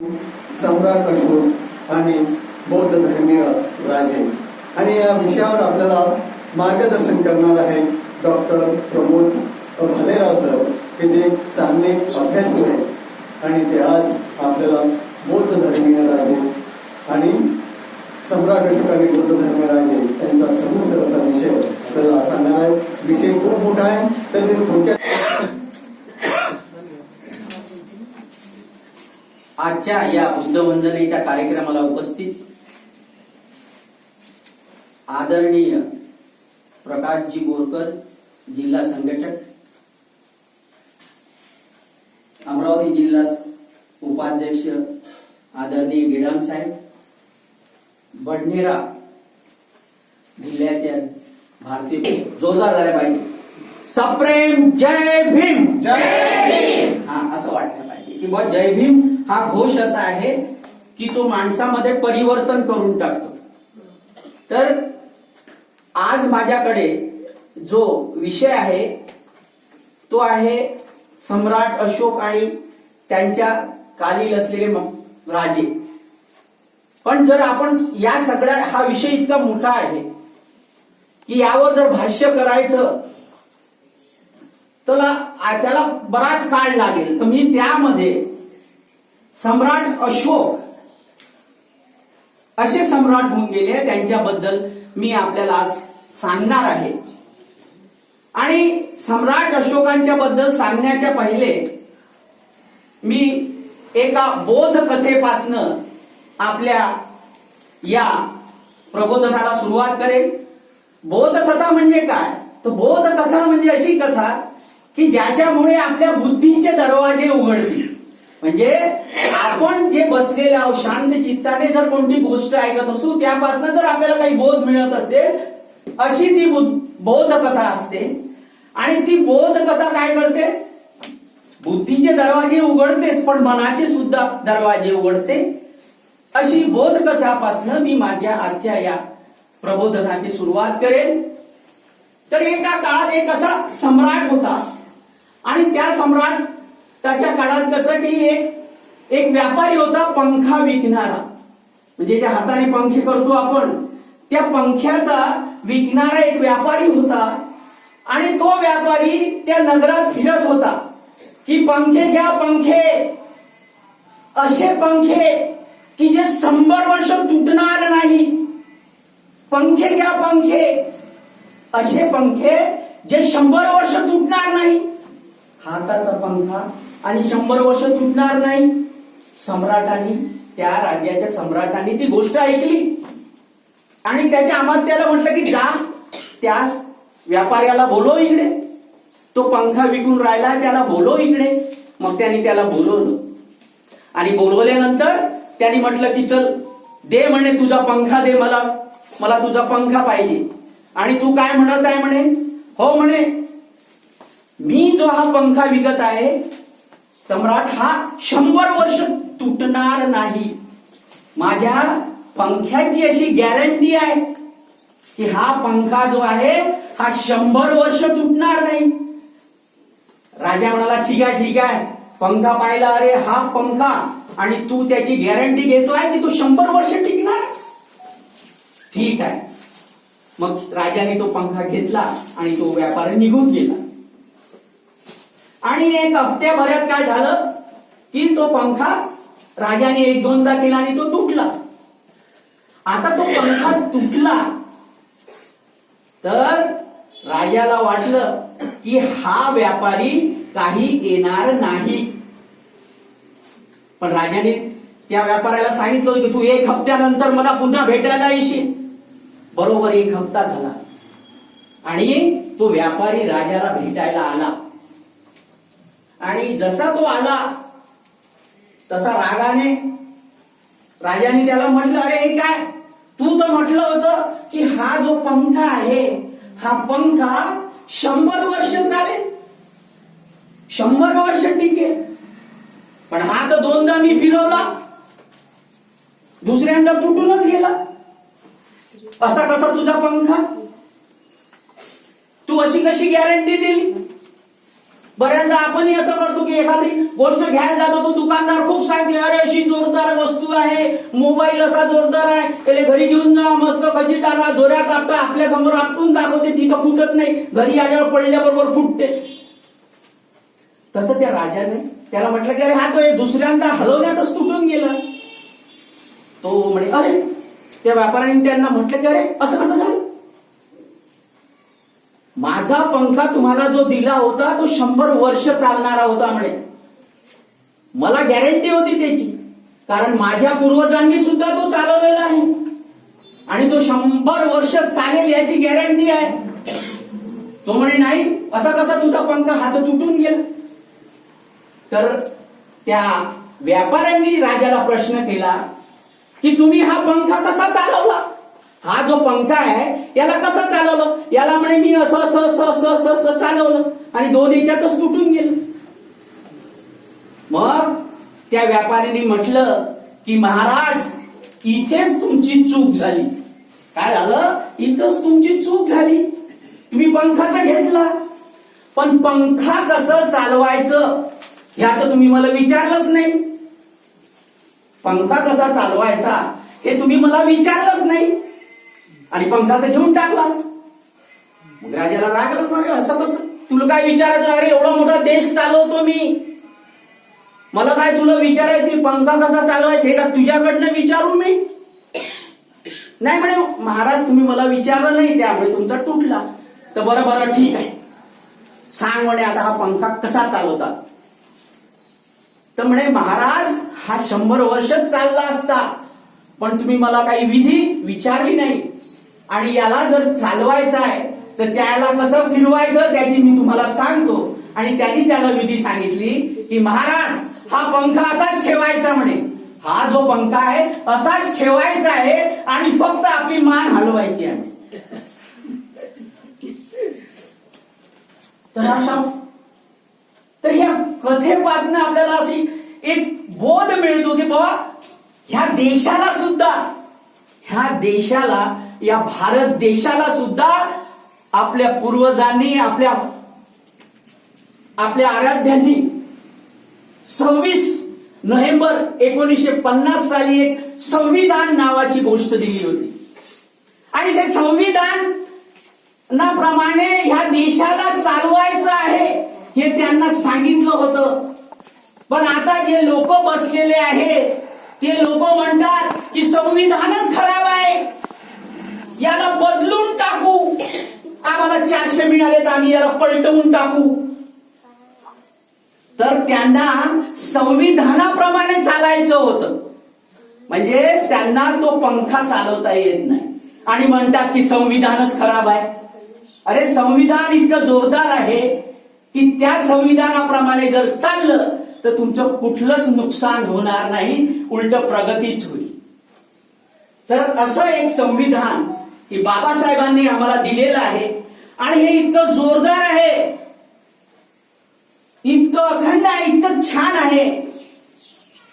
सम्राट अशोक आणि बौद्ध धर्मीय राजे. आणि या विषयावर आपल्याला मार्गदर्शन करणार आहे डॉक्टर प्रमोद भालेराव सर हे जे चांगले अभ्यासू आहे आणि ते आज आपल्याला बौद्ध धर्मीय राजे आणि सम्राट अशोक आणि बौद्ध धर्मीय राजे यांचा समस्त असा विषय आपल्याला सांगणार आहे. विषय खूप मोठा आहे तर ते थोडक्यात आजच्या या बुद्ध वंदनेच्या कार्यक्रमाला उपस्थित आदरणीय प्रकाशजी बोरकर जिल्हा संघटक अमरावती जिल्हा उपाध्यक्ष आदरणीय गिडाम साहेब बडनेरा जिल्ह्याचे भारतीय जोरदार झाले पाहिजे. सप्रेम जय भीम. हा असं वाटलं की बा जय भीम हा घोष असा आहे की तो माणसामध्ये परिवर्तन करून टाकतो. तर आज माझ्याकडे जो विषय आहे तो आहे सम्राट अशोक आणि त्यांच्या कालील असलेले राजे. पण जर आपण या सगळ्या हा विषय इतका मोठा आहे की यावर जर भाष्य करायचं तर त्याला बराच काळ लागेल. तर मी त्यामध्ये सम्राट अशोक असे सम्राट होऊन गेले त्यांच्याबद्दल मी आपल्याला आज सांगणार आहे. आणि सम्राट अशोकांच्या बद्दल सांगण्याच्या पहिले मी एका बोध कथेपासनं आपल्या या प्रबोधनाला सुरुवात करेन. बोधकथा म्हणजे काय? तर बोधकथा म्हणजे अशी कथा की ज्याच्यामुळे आपल्या बुद्धीचे दरवाजे उघडतील. म्हणजे आपण जे बसलेले आहोत शांत चित्ताने जर कोणती गोष्ट ऐकत असू त्यापासून जर आपल्याला काही बोध मिळत असेल अशी ती बोधकथा असते. आणि ती बोधकथा काय करते? बुद्धीचे दरवाजे उघडतेच पण मनाचे सुद्धा दरवाजे उघडते. अशी बोधकथापासनं मी माझ्या आजच्या या प्रबोधनाची सुरुवात करेन. तर एका काळात एक असा सम्राट होता. आणि त्या सम्राट त्याच्या काळात कसं की एक एक व्यापारी होता पंखा विकणारा. म्हणजे ज्या हाताने पंखे करतो आपण त्या पंख्याचा विकणारा एक व्यापारी होता. आणि तो व्यापारी त्या नगरात फिरत होता की पंखे घ्या पंखे. असे पंखे की जे शंभर वर्ष तुटणार नाही. पंखे घ्या पंखे. असे पंखे जे शंभर वर्ष तुटणार नाही. हाताचा पंखा आणि शंभर वर्ष तुटणार नाही. सम्राटाने त्या राज्याच्या सम्राटाने ती गोष्ट ऐकली. आणि त्याच्या अमात्याला म्हटलं की जा त्या व्यापाऱ्याला बोलव इकडे. तो पंखा विकून राहिला त्याला बोलव इकडे. मग त्याने त्याला बोलवलं. आणि बोलवल्यानंतर त्यांनी म्हटलं की चल दे म्हणे तुझा पंखा दे मला. मला तुझा पंखा पाहिजे. आणि तू काय म्हणत आहे म्हणे? हो म्हणे मी जो हा पंखा विकत आहे सम्राट हा शंभर वर्ष तुटणार नाही. माझ्या पंख्याची अशी गॅरंटी आहे की हा पंखा जो आहे हा शंभर वर्ष तुटणार नाही. राजा म्हणाला ठीक आहे ठीक आहे. पंखा पाहिला अरे हा पंखा. आणि तू त्याची गॅरंटी घेतोय की तो शंभर वर्ष टिकणार? ठीक आहे. मग राजाने तो पंखा घेतला आणि तो व्यापारी निघून गेला. आणि एक हप्त्याभरात काय झालं? की तो पंखा राजाने एक दोनदा केला आणि तो तुटला. आता तो पंखा तुटला तर राजाला वाटलं की हा व्यापारी काही येणार नाही. पण राजाने त्या व्यापाऱ्याला सांगितलं होतं की तू एक हप्त्यानंतर मला पुन्हा भेटायला येशील. बरोबर एक हप्ता झाला. आणि तो व्यापारी राजाला भेटायला आला. आणि जसा तो आला तसा रागाने राजाने त्याला म्हटलं अरे हे काय? तू तर म्हटलं होतं की हा जो पंखा आहे हा पंखा शंभर वर्ष चालेल. शंभर वर्ष टिके पण हा तर दोनदा मी फिरवला. दुसऱ्यांदा तुटूनच गेला. असा कसा तुझा पंखा? तू अशी कशी गॅरंटी दिली? बऱ्याचदा आपणही असं करतो की एखादी गोष्ट घ्यायला जातो तो दुकानदार खूप सांगते अरे अशी जोरदार वस्तू आहे मोबाईल असा जोरदार आहे. त्याला घरी घेऊन जा मस्त कशी टाका जोऱ्यात आपटा आपल्यासमोर आपटून दाखवते तिथं फुटत नाही. घरी आल्यावर पडल्याबरोबर फुटते. तसं त्या राजाने त्याला म्हटलं की अरे हा तो दुसऱ्यांदा हलवण्यातच तुटून गेला. तो म्हणे अरे त्या व्यापाऱ्याने त्यांना म्हटलं की अरे असं कसं झालं? माझा पंखा तुम्हाला जो दिला होता तो शंभर वर्ष चालणारा होता म्हणे. मला गॅरंटी होती त्याची. कारण माझ्या पूर्वजांनी सुद्धा तो चालवलेला आहे. आणि तो शंभर वर्ष चालेल याची गॅरंटी आहे. तो म्हणे नाही असा कसा तुझा पंखा हात तुटून गेला? तर त्या व्यापाऱ्यांनी राजाला प्रश्न केला की तुम्ही हा पंखा कसा चालवला? हा जो पंखा आहे याला कसं चालवलं? याला म्हणे मी असं असं असं असं असं असं चालवलं. आणि दोन याच्यातच तुटून गेलं. मग त्या व्यापाऱ्याने म्हटलं की महाराज इथेच तुमची चूक झाली. काय झालं? इथंच तुमची चूक झाली. तुम्ही पंखा तर घेतला. पण पंखा कसं चालवायचं हे आता तुम्ही मला विचारलंच नाही. पंखा कसा चालवायचा हे तुम्ही मला विचारलंच नाही. आणि पंखा तर घेऊन टाकला. मग राजाला राग आला असं कसं? तुला काय विचारायचं? अरे एवढा मोठा देश चालवतो मी. मला काय तुला विचारायची? पंखा कसा चालवायचा? हे का तुझ्याकडनं विचारू मी? नाही म्हणे महाराज तुम्ही मला विचारलं नाही त्यामुळे तुमचा तुटला. तर बरं बरं ठीक आहे. सांग म्हणे आता हा पंखा कसा चालवतात? तर म्हणे महाराज हा शंभर वर्षच चालला असता पण तुम्ही मला काही विधी विचारली नाही. आणि याला जर चालवायचा आहे तर त्याला कसं फिरवायचं त्याची मी तुम्हाला सांगतो. आणि त्यांनी त्याला विधी सांगितली की महाराज हा पंखा असाच ठेवायचा म्हणे. हा जो पंखा आहे असाच ठेवायचा आहे आणि फक्त आपली मान हलवायची आहे. तर अशा तर ह्या कथेपासून आपल्याला अशी एक बोध मिळतो की बाबा ह्या देशाला सुद्धा ह्या देशाला या भारत देशाला सुद्धा आपल्या पूर्वजांनी आपल्या आपल्या आराध्यांनी सव्वीस नोव्हेंबर एकोणीसशे पन्नास साली एक संविधान नावाची गोष्ट दिली होती. आणि ते संविधान ना प्रमाणे ह्या देशाला चालवायचं आहे हे त्यांना सांगितलं होतं. पण आता जे लोक बसलेले आहेत ते लोक म्हणतात की संविधानच खराब आहे. याला बदलून टाकू. आम्हाला चारशे मिळाले तर आम्ही याला पलटवून टाकू. तर त्यांना संविधानाप्रमाणे चालायचं होतं. म्हणजे त्यांना तो पंखा चालवता येत नाही. आणि म्हणतात की संविधानच खराब आहे. अरे संविधान इतकं जोरदार आहे की त्या संविधानाप्रमाणे जर चाललं तर तुमचं कुठलंच नुकसान होणार नाही. उलट प्रगतीच होईल. तर असं एक संविधान की बाबासाहेबांनी आम्हाला दिलेलं आहे. आणि हे इतकं जोरदार आहे. इतकं अखंड आहे इतकं छान आहे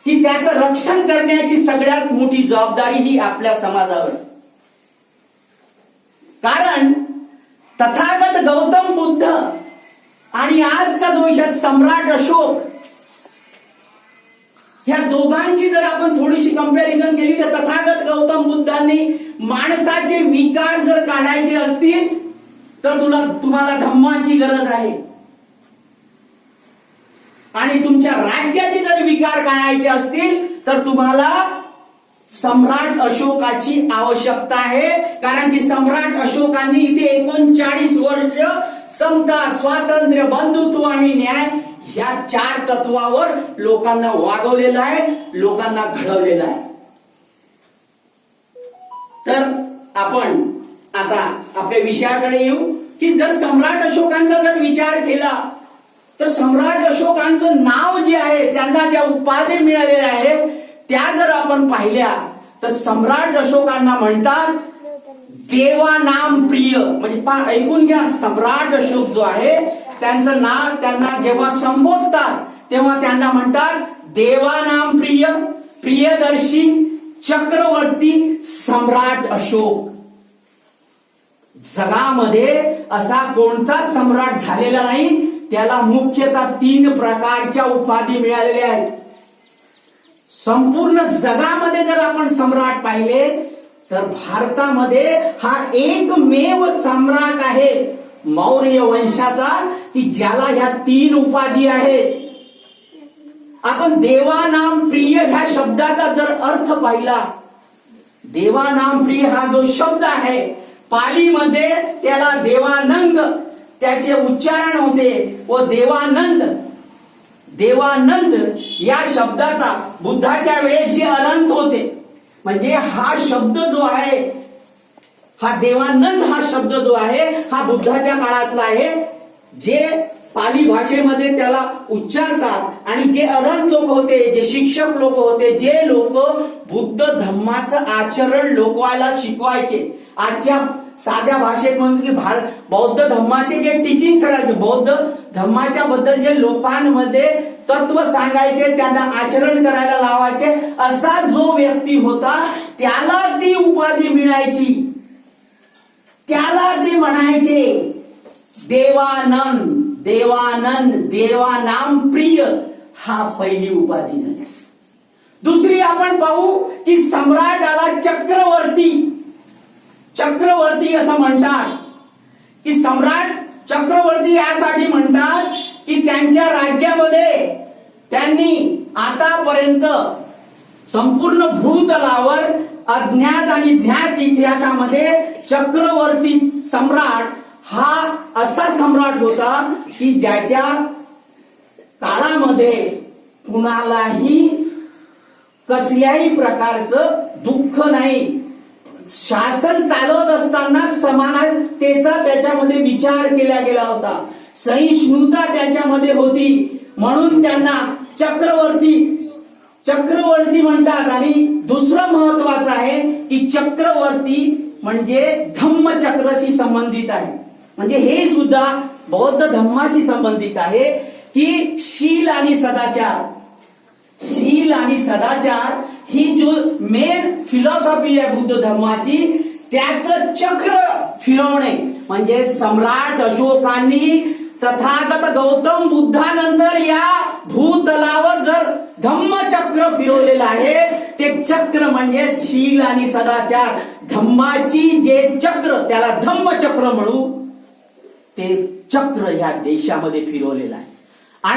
की त्याचं रक्षण करण्याची सगळ्यात मोठी जबाबदारी ही आपल्या समाजावर. कारण तथागत गौतम बुद्ध आणि आजचा दोषात सम्राट अशोक ह्या दोघांची जर आपण थोडीशी कंपॅरिझन केली तर तथागत गौतम बुद्धांनी माणसाचे विकार जर काढायचे असतील तर तुला तुम्हाला धम्माची गरज आहे. आणि तुमच्या राज्याचे जर विकार काढायचे असतील तर तुम्हाला सम्राट अशोकाची आवश्यकता आहे. कारण की सम्राट अशोकांनी इथे एकोणचाळीस वर्ष समता स्वातंत्र्य बंधुत्व आणि न्याय या चार तत्वावर लोकांना वागवलेलं आहे लोकांना घडवलेलं आहे. तर आपण आता आपल्या विषयाकडे येऊ की जर सम्राट अशोकांचा जर विचार केला तर सम्राट अशोकांचं नाव जे आहे त्यांना ज्या उपाधी मिळालेल्या आहेत त्या जर आपण पाहिल्या तर सम्राट अशोकांना म्हणतात देवानाम प्रिय. म्हणजे पा- ऐकून घ्या सम्राट अशोक जो आहे त्यांचं नाव त्यांना जेव्हा संबोधतात तेव्हा त्यांना म्हणतात देवानाम प्रिय प्रियदर्शी चक्रवर्ती सम्राट अशोक. जगामध्ये असा कोणता सम्राट झालेला नाही त्याला मुख्यतः तीन प्रकारच्या उपाधी मिळालेल्या आहेत. संपूर्ण जगामध्ये जर आपण सम्राट पाहिले तर भारतामध्ये हा एकमेव सम्राट आहे. मौर्य वंशाचा की ज्याला ह्या तीन उपाधी आहेत. आपण देवानाम प्रिय ह्या शब्दाचा जर अर्थ पाहिला देवानाम प्रिय हा जो शब्द आहे पालीमध्ये त्याला देवानंद त्याचे उच्चारण होते व देवानंद. देवानंद या शब्दाचा बुद्धाच्या वेळेस जे अनंत होते म्हणजे हा शब्द जो आहे हा देवानंद हा शब्द जो आहे हा बुद्धाच्या काळातला आहे जे पाली भाषेमध्ये त्याला उच्चारतात. आणि जे अरण लोक होते जे शिक्षक लोक होते जे लोक बुद्ध धम्माचं आचरण लोकवायला शिकवायचे. आजच्या साध्या भाषेत म्हणतो की भार बौद्ध धम्माचे जे टीचिंग करायचे बौद्ध धम्माच्या बद्दल जे लोकांमध्ये तत्व सांगायचे त्यांना आचरण करायला लावायचे असा जो व्यक्ती होता त्याला ती उपाधी मिळायची. त्याला ते म्हणायचे देवानंद. देवानंद देवानाम प्रिय हा पहिली उपाधी झाली दुसरी आपण पाहू की सम्राटाला चक्रवर्ती चक्रवर्ती असं म्हणतात. की सम्राट चक्रवर्ती यासाठी म्हणतात की त्यांच्या राज्यामध्ये त्यांनी आतापर्यंत संपूर्ण भूतलावर अज्ञात आणि ज्ञात इतिहासामध्ये चक्रवर्ती सम्राट हा असा सम्राट होता की ज्याच्या काळामध्ये कुणालाही कसल्याही प्रकारचं दुःख नाही. शासन चालवत असताना समानतेचा त्याच्यामध्ये विचार केला गेला होता. सहिष्णुता त्याच्यामध्ये होती. म्हणून त्यांना चक्रवर्ती चक्रवर्ती म्हणतात. आणि दुसरं महत्वाचं आहे की चक्रवर्ती म्हणजे धम्मचक्रशी संबंधित आहे. म्हणजे हे सुद्धा बौद्ध धम्माशी संबंधित आहे की शील आणि सदाचार. शील आणि सदाचार ही जो मेन फिलॉसॉफी आहे बुद्ध धर्माची त्याचं चक्र फिरवणे. म्हणजे सम्राट अशोकांनी तथागत गौतम बुद्धानंतर या भूतलावर जर धम्मचक्र फिरवलेलं आहे ते चक्र म्हणजे शील आणि सदाचार. धम्माची जे चक्र त्याला धम्मचक्र म्हणू. ते चक्र या देशामध्ये फिरवलेलं आहे.